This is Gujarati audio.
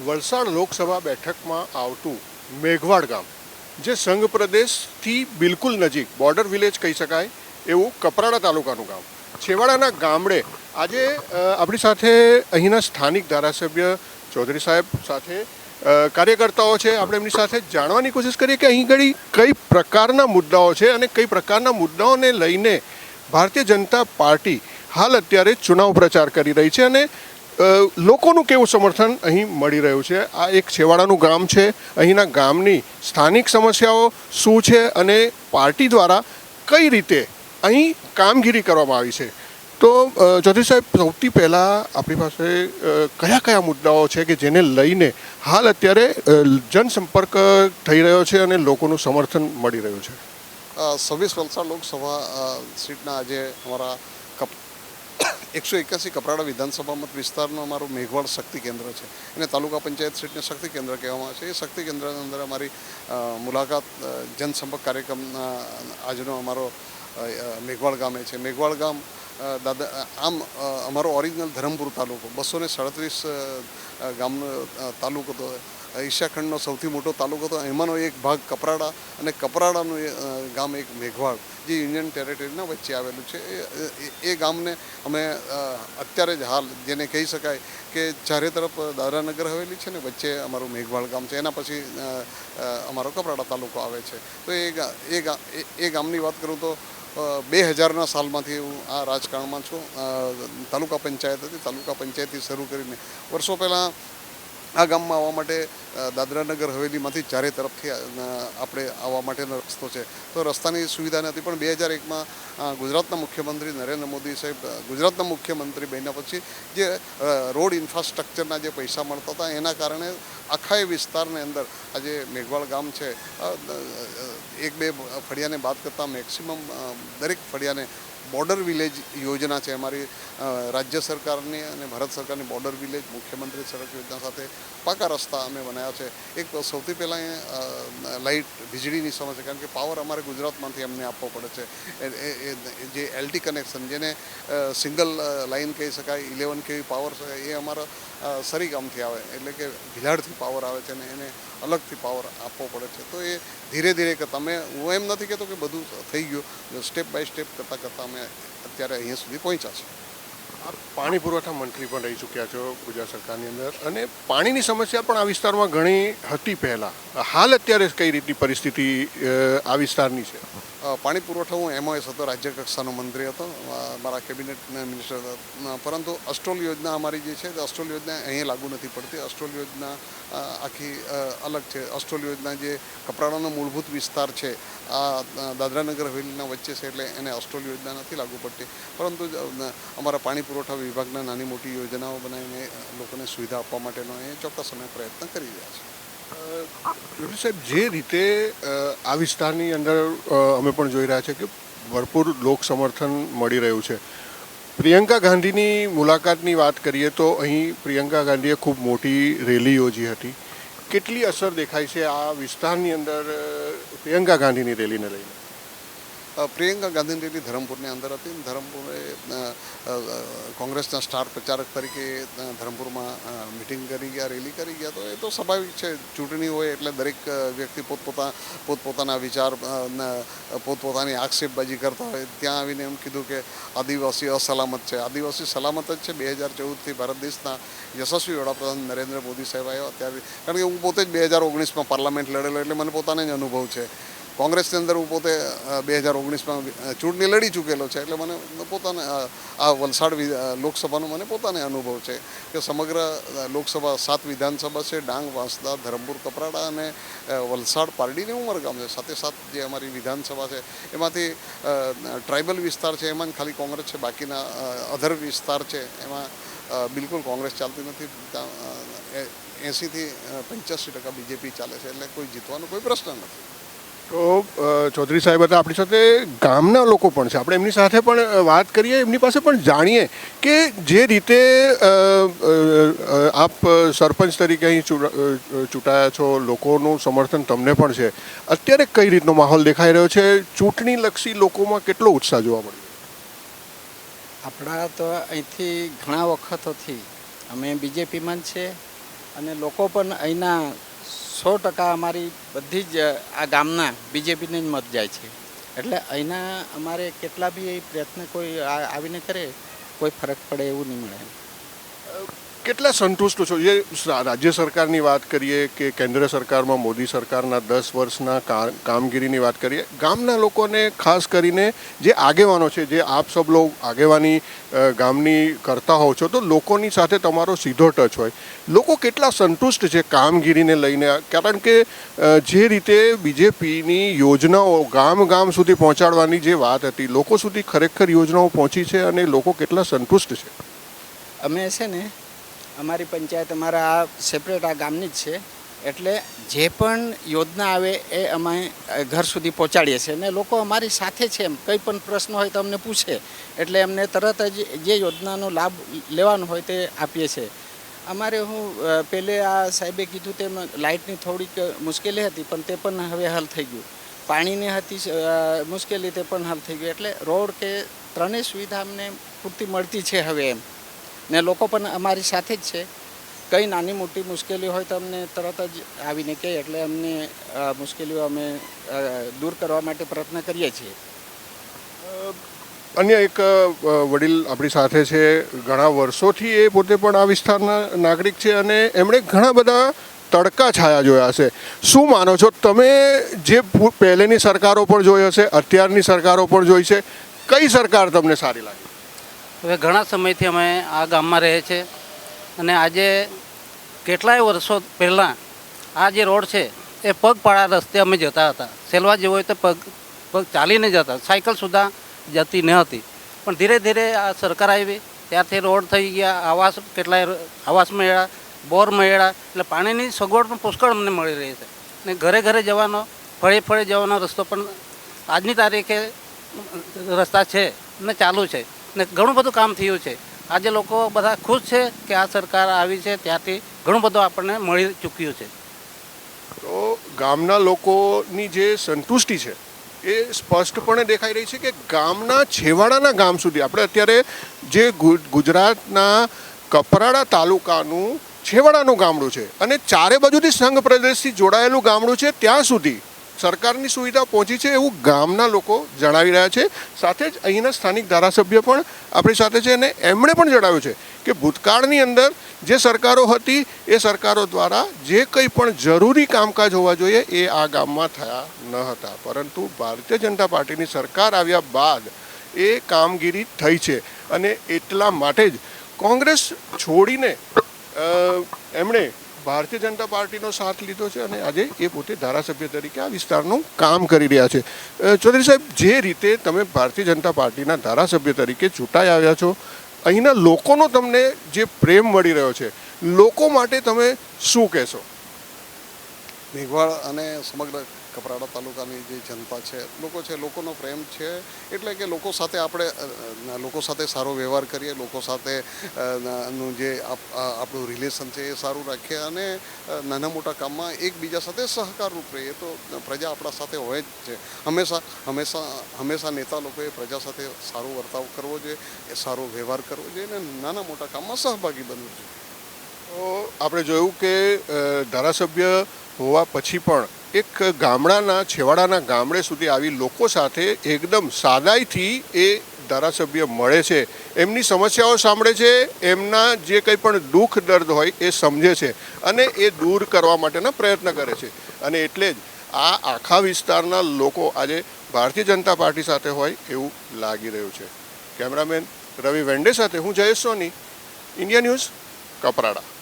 વલસાડ લોકસભા બેઠકમાં આવતું મેઘવાડ ગામ, જે સંઘ પ્રદેશથી બિલકુલ નજીક, બોર્ડર વિલેજ કહી શકાય, એવું કપરાડા તાલુકાનું ગામ. છેવાડાના ગામડે આજે આપણી સાથે અહીંના સ્થાનિક ધારાસભ્ય ચૌધરી સાહેબ સાથે કાર્યકર્તાઓ છે. આપણે એમની સાથે જાણવાની કોશિશ કરીએ કે અહીં ઘડી કઈ પ્રકારના મુદ્દાઓ છે અને કઈ પ્રકારના મુદ્દાઓને લઈને ભારતીય જનતા પાર્ટી હાલ અત્યારે ચુનાવ પ્રચાર કરી રહી છે અને લોકોનું કેવું સમર્થન અહીં મળી રહ્યું છે? આ એક છેવાડાનું ગામ છે. અહીંના ગામની સ્થાનિક સમસ્યાઓ શું છે અને પાર્ટી દ્વારા કઈ રીતે અહીં કામગીરી કરવામાં આવી છે? તો જ્યોતિષ સાહેબ, સૌથી પહેલાં આપણી પાસે કયા કયા મુદ્દાઓ છે કે જેને લઈને હાલ અત્યારે જનસંપર્ક થઈ રહ્યો છે અને લોકોનું સમર્થન મળી રહ્યું છે? સવ્વીસ વલસાડ લોકસભા સીટના આજે અમારા એકસો એક્યાસી કપરાડા વિધાનસભા મત વિસ્તારનું અમારું મેઘવાડ શક્તિ કેન્દ્ર છે. અને તાલુકા પંચાયત સીટને શક્તિ કેન્દ્ર કહેવામાં આવે છે. એ શક્તિ કેન્દ્રની અંદર અમારી મુલાકાત જનસંપર્ક કાર્યક્રમના, આજનો અમારો મેઘવાડ ગામે છે. મેઘવાડ ગામ દાદા, આમ અમારો ઓરિજિનલ ધરમપુર તાલુકો, બસો સાડત્રીસ ગામનો તાલુકો તો એશિયા ખંડનો સૌથી મોટો તાલુકો તો એમાંનો એક ભાગ કપરાડા અને કપરાડાનું ગામ એક મેઘવાડ જે યુનિયન ટેરેટરીના વચ્ચે આવેલું છે. એ- ગામને અમે અત્યારે જ હાલ જેને કહી શકાય કે ચારે તરફ દાદરાનગર હવેલી છે ને, વચ્ચે અમારું મેઘવાડ ગામ છે. એના પછી અમારો કપરાડા તાલુકો આવે છે. તો એ- એ ગામની વાત કરું તો બે હજારના સાલમાંથી હું આ રાજકારણમાં છું. તાલુકા પંચાયત હતી. તાલુકા પંચાયતથી શરૂ કરીને વર્ષો પહેલાં આ ગામમાં આવવા માટે દાદરાનગર હવેલીમાંથી ચારે તરફથી આપણે આવવા માટેનો રસ્તો છે. તો રસ્તાની સુવિધા નથી પણ બે હજાર એકમાં ગુજરાતના મુખ્યમંત્રી નરેન્દ્ર મોદી સાહેબ ગુજરાતના મુખ્યમંત્રી બન્યા પછી જે રોડ ઇન્ફ્રાસ્ટ્રક્ચરના જે પૈસા મળતા હતા, એના કારણે આખા એ વિસ્તારની અંદર આજે મેઘવાળ ગામ છે એક બે ફળિયાને બાદ કરતાં મેક્સિમમ દરેક ફળિયાને બોર્ડર વિલેજ યોજના છે. અમારી રાજ્ય સરકારની અને ભારત સરકારની બોર્ડર વિલેજ, મુખ્યમંત્રી સડક યોજના સાથે પાકા રસ્તા અમે બનાવ્યા છે. એક સૌથી પહેલાં લાઇટ વીજળીની સમસ્યા, કારણ કે પાવર અમારે ગુજરાતમાંથી અમને આપવો પડે છે. જે એલટી કનેક્શન જેને સિંગલ લાઇન કહી શકાય ઇલેવન કેવી પાવર એ અમારા સરીગામથી આવે. એટલે કે ભીલાડથી પાવર આવે છે અને એને અલગથી પાવર આપવો પડે છે. તો એ ધીરે ધીરે તમે, હું એમ નથી કહેતો કે બધું થઈ ગયું. સ્ટેપ બાય સ્ટેપ કરતાં કરતાં અમે અત્યારે અહીંયા સુધી પહોંચ્યા છે પાણી પુરવઠા મંત્રી પણ રહી ચૂક્યા છો ગુજરાત સરકારની અંદર. અને પાણીની સમસ્યા પણ આ વિસ્તારમાં ઘણી હતી પહેલાં. હાલ અત્યારે કઈ રીતની પરિસ્થિતિ આ વિસ્તારની છે? પાણી પુરવઠો હું એમઓએસ હતો, રાજ્ય કક્ષાનો મંત્રી હતો મારા કેબિનેટ મિનિસ્ટર હતા. પરંતુ અસ્ટોલ યોજના અમારી જે છે તે અસ્ટોલ યોજના અહીં લાગુ નથી પડતી. અસ્ટોલ યોજના આખી અલગ છે. અસ્ટોલ યોજના જે કપરાડાનો મૂળભૂત વિસ્તાર છે, આ દાદરાનગર હવેલીના વચ્ચે છે, એટલે એને અસ્ટોલ યોજના નથી લાગુ પડતી. પરંતુ અમારા પાણી પુરવઠા વિભાગના નાની મોટી યોજનાઓ બનાવીને લોકોને સુવિધા આપવા માટેનો એ ચોક્કસ અમે પ્રયત્ન કરી રહ્યા છીએ. સાહેબ, જે રીતે આ વિસ્તારની અંદર અમે પણ જોઈ રહ્યા છે કે ભરપૂર લોક સમર્થન મળી રહ્યું છે. પ્રિયંકા ગાંધીની મુલાકાતની વાત કરીએ તો અહીં પ્રિયંકા ગાંધીએ ખૂબ મોટી રેલી યોજી હતી. કેટલી અસર દેખાય છે આ વિસ્તારની અંદર પ્રિયંકા ગાંધીની રેલીને લઈને? પ્રિયંકા ગાંધીની રેલી ધરમપુરની અંદર હતી ધરમપુરે કોંગ્રેસના સ્ટાર પ્રચારક તરીકે ધરમપુરમાં મિટિંગ કરી ગયા, રેલી કરી ગયા. તો એ તો સ્વાભાવિક છે, ચૂંટણી હોય એટલે દરેક વ્યક્તિ પોતપોતા, પોતપોતાના વિચાર પોતપોતાની આક્ષેપબાજી કરતા હોય. ત્યાં આવીને એમ કીધું કે આદિવાસી અસલામત છે. આદિવાસી સલામત જ છે. બે હજાર ચૌદથી ભારત દેશના યશસ્વી વડાપ્રધાન નરેન્દ્ર મોદી સાહેબ આવ્યા ત્યારે. કારણ કે હું પોતે જ બે હજાર ઓગણીસમાં પાર્લામેન્ટ લડેલો, એટલે મને પોતાને જ અનુભવ છે. કોંગ્રેસની અંદર હું પોતે બે હજાર ઓગણીસમાં ચૂંટણી લડી ચૂકેલો છે. એટલે મને પોતાને આ વલસાડ લોકસભાનો મને પોતાને અનુભવ છે કે સમગ્ર લોકસભા સાત વિધાનસભા છે, ડાંગ, વાંસદા, ધરમપુર, કપરાડા અને વલસાડ પારડીની ઉમરગામ છે. સાથે સાત જે અમારી વિધાનસભા છે, એમાંથી ટ્રાઇબલ વિસ્તાર છે એમાં ખાલી કોંગ્રેસ છે, બાકીના અધર વિસ્તાર છે, એમાં બિલકુલ કોંગ્રેસ ચાલતી નથી. એંસીથી પંચ્યાસી ટકા બીજેપી ચાલે છે, એટલે કોઈ જીતવાનો કોઈ પ્રશ્ન નથી. તો ચૌધરી સાહેબ હતા આપણી સાથે, ગામના લોકો પણ છે. આપણે એમની સાથે પણ વાત કરીએ, એમની પાસે પણ જાણીએ કે જે રીતે આપ સરપંચ તરીકે અહીં ચૂંટાયા છો, લોકોનું સમર્થન તમને પણ છે. અત્યારે કઈ રીતનો માહોલ દેખાઈ રહ્યો છે? ચૂંટણીલક્ષી લોકોમાં કેટલો ઉત્સાહ જોવા મળ્યો? આપણા તો અહીંથી ઘણા વખતોથી અમે બીજેપીમાં છે અને લોકો પણ અહીંના સો ટકા અમારી બધી જ, આ ગામના બીજેપીને જ મત જાય છે. એટલે અહીંના અમારે કેટલા બી પ્રયત્ન કોઈ આવીને કરે, કોઈ ફરક પડે એવું નહીં મળે. કેટલા સંતુષ્ટ છો? જે રાજ્ય સરકારની વાત કરીએ કે કેન્દ્ર સરકારમાં, મોદી સરકારના દસ વર્ષના કામગીરીની વાત કરીએ, ગામના લોકોને ખાસ કરીને જે આગેવાનો છે, જે આપ સબ લોગ આગેવાની ગામની કરતા હોવ છો, તો લોકોની સાથે તમારો સીધો ટચ હોય. લોકો કેટલા સંતુષ્ટ છે કામગીરીને લઈને? કારણ કે જે રીતે બીજેપીની યોજનાઓ ગામ ગામ સુધી પહોંચાડવાની જે વાત હતી, લોકો સુધી ખરેખર યોજનાઓ પહોંચી છે અને લોકો કેટલા સંતુષ્ટ છે? અમે છે ને અમારી પંચાયત અમારા આ સેપરેટ આ ગામની જ છે. એટલે જે પણ યોજના આવે એ અમે ઘર સુધી પહોંચાડીએ છીએ. અને લોકો અમારી સાથે છે એમ. કંઈ પણ પ્રશ્ન હોય તો અમને પૂછે. એટલે એમને તરત જ જે યોજનાનો લાભ લેવાનો હોય તે આપીએ છીએ. અમારે હું પહેલે આ સાહેબે કીધું તેમ લાઇટની થોડીક મુશ્કેલી હતી, પણ તે પણ હવે હલ થઈ ગયું. પાણીની હતી મુશ્કેલી તે પણ હલ થઈ ગયું એટલે રોડ કે ત્રણેય સુવિધા અમને પૂરતી મળતી છે હવે એમ. ને લોકો પણ અમારી સાથે જ છે. કંઈ નાની મોટી મુશ્કેલી હોય તો અમને તરત જ આવીને કહે એટલે અમને મુશ્કેલીઓ અમે દૂર કરવા માટે પ્રયત્ન કરીએ છીએ. અન્ય એક વડીલ આપણી સાથે છે. ઘણા વર્ષોથી એ પોતે પણ આ વિસ્તારના નાગરિક છે અને એમણે ઘણા બધા તડકા છાયા જોયા છે શું માનો છો? તમે જે પહેલેની સરકારો પણ જોઈ હશે, અત્યારની સરકારો પણ જોઈ છે. કઈ સરકાર તમને સારી લાગી? હવે ઘણા સમયથી અમે આ ગામમાં રહે છે અને આજે કેટલાય વર્ષો પહેલાં આ જે રોડ છે એ પગપાળા રસ્તે અમે જતા હતા. સેલવા જેવો હોય તો પગ પગ ચાલીને જતા, સાયકલ સુધા જતી ન હતી. પણ ધીરે ધીરે આ સરકાર આવી ત્યારથી રોડ થઈ ગયા, આવાસ કેટલાય આવાસ મળ્યા, બોર મળ્યા, એટલે પાણીની સગવડ પણ પુષ્કળ અમને મળી રહી છે. ને ઘરે ઘરે જવાનો, ફળે ફળે જવાનો રસ્તો પણ આજની તારીખે રસ્તા છે ને ચાલુ છે. ને ઘણું બધું કામ થયું છે. આજે લોકો બધા ખુશ છે કે આ સરકાર આવી છે, ત્યાંથી ઘણું બધું આપણને મળી ચૂક્યું છે. તો ગામના લોકોની જે સંતુષ્ટિ છે, એ સ્પષ્ટપણે દેખાઈ રહી છે કે ગામના છેવાડાના ગામ સુધી આપણે અત્યારે જે ગુજરાતના કપરાડા તાલુકાનું છેવાડાનું ગામડું છે અને ચારે બાજુથી સંઘ પ્રદેશથી જોડાયેલું ગામડું છે, ત્યાં સુધી સરકારની સુવિધા પહોંચી છે એવું ગામના લોકો જણાવી રહ્યા છે. સાથે જ અહીંના સ્થાનિક ધારાસભ્ય પણ આપણી સાથે છે અને એમણે પણ જણાવ્યું છે કે ભૂતકાળની અંદર જે સરકારો હતી એ સરકારો દ્વારા જે કંઈ પણ જરૂરી કામકાજ હોવા જોઈએ એ આ ગામમાં થયા ન હતા. પરંતુ ભારતીય જનતા પાર્ટીની સરકાર આવ્યા બાદ એ કામગીરી થઈ છે અને એટલા માટે જ કોંગ્રેસ છોડીને એમણે ભારતીય જનતા પાર્ટીનો સાથ લીધો છે અને આજે એ પોતે ધારાસભ્ય તરીકે આ વિસ્તારનું કામ કરી રહ્યા છે. ચૌધરી સાહેબ, જે રીતે તમે ભારતીય જનતા પાર્ટીના ધારાસભ્ય તરીકે ચૂંટાઈ આવ્યા છો, અહીંના લોકોનો તમને જે પ્રેમ મળી રહ્યો છે, લોકો માટે તમે શું કહેશો? મેઘવાળ અને સમગ્ર કપરાડા તાલુકાની જે જનતા છે, લોકો છે, લોકોનો પ્રેમ છે, એટલે કે લોકો સાથે આપણે લોકો સાથે સારો વ્યવહાર કરીએ, લોકો સાથે નું જે આપ- આપણું રિલેશન છે એ સારું રાખીએ અને નાના મોટા કામમાં એકબીજા સાથે સહકારરૂપ રહીએ. તો પ્રજા આપણા સાથે હોય જ છે. હંમેશા હંમેશા હંમેશા નેતા લોકોએ પ્રજા સાથે સારો વર્તાવ કરવો જોઈએ, એ સારો વ્યવહાર કરવો જોઈએ અને નાના મોટા કામમાં સહભાગી બનવું જોઈએ. તો આપણે જોયું કે ધારાસભ્ય હોવા પછી પણ એક ગામડાના, છેવાડાના ગામડે સુધી આવી લોકો સાથે એકદમ સાદાઈથી એ ધારાસભ્ય મળે છે. એમની સમસ્યાઓ સાંભળે છે, એમના જે કંઈ પણ દુઃખ, દર્દ હોય એ સમજે છે અને એ દૂર કરવા માટેના પ્રયત્ન કરે છે. અને એટલે જ આ આખા વિસ્તારના લોકો આજે ભારતીય જનતા પાર્ટી સાથે હોય એવું લાગી રહ્યું છે. કેમેરામેન રવિ વેન્ડે સાથે હું જયેશ સોની, ઇન્ડિયા ન્યૂઝ, કપરાડા.